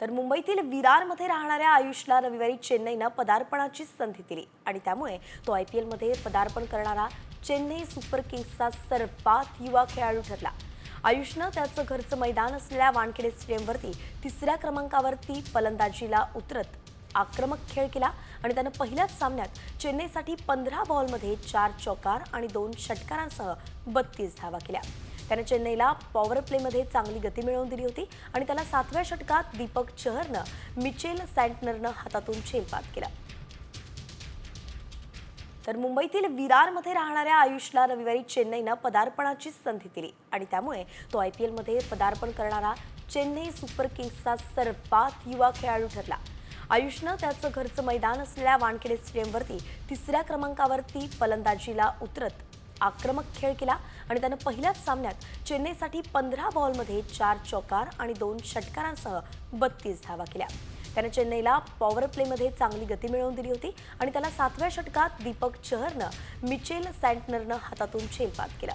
तर मुंबईतील विरारमध्ये राहणाऱ्या आयुषला रविवारी चेन्नईनं पदार्पणाची संधी दिली आणि त्यामुळे तो आय पी एलमध्ये पदार्पण करणारा चेन्नई सुपर किंग्सचा सर्वात युवा खेळाडू ठरला. आयुषनं त्याचं घरचं मैदान असलेल्या वानखेडे स्टेडियमवरती तिसऱ्या क्रमांकावरती फलंदाजीला उतरत आक्रमक खेळ केला आणि त्यानं पहिल्याच सामन्यात चेन्नईसाठी पंधरा बॉलमध्ये चार चौकार आणि दोन षटकारांसह बत्तीस धावा केल्या. त्याने चेन्नईला पॉवर प्लेमध्ये चांगली गती मिळवून दिली होती आणि त्याला सातव्या षटकात दीपक चहरनं मिचेल सँटनरनं हातातून झेलपात केला. तर मुंबईतील विरारमध्ये राहणाऱ्या आयुषला रविवारी चेन्नईनं पदार्पणाची संधी दिली आणि त्यामुळे तो आय पी एलमध्ये पदार्पण करणारा चेन्नई सुपर किंग्सचा सर्वात युवा खेळाडू ठरला. आयुषनं त्याचं घरचं मैदान असलेल्या वानखेडे स्टेडियमवरती तिसऱ्या क्रमांकावरती फलंदाजीला उतरत आक्रमक खेळ केला आणि त्यानं पहिल्याच सामन्यात चेन्नईसाठी पंधरा बॉलमध्ये चार चौकार आणि दोन षटकारांसह बत्तीस धावा केल्या. त्यानं चेन्नईला पॉवर प्लेमध्ये चांगली गती मिळवून दिली होती आणि त्याला सातव्या षटकात दीपक चहरनं मिचेल सँटनरनं हातातून झेलपात केला.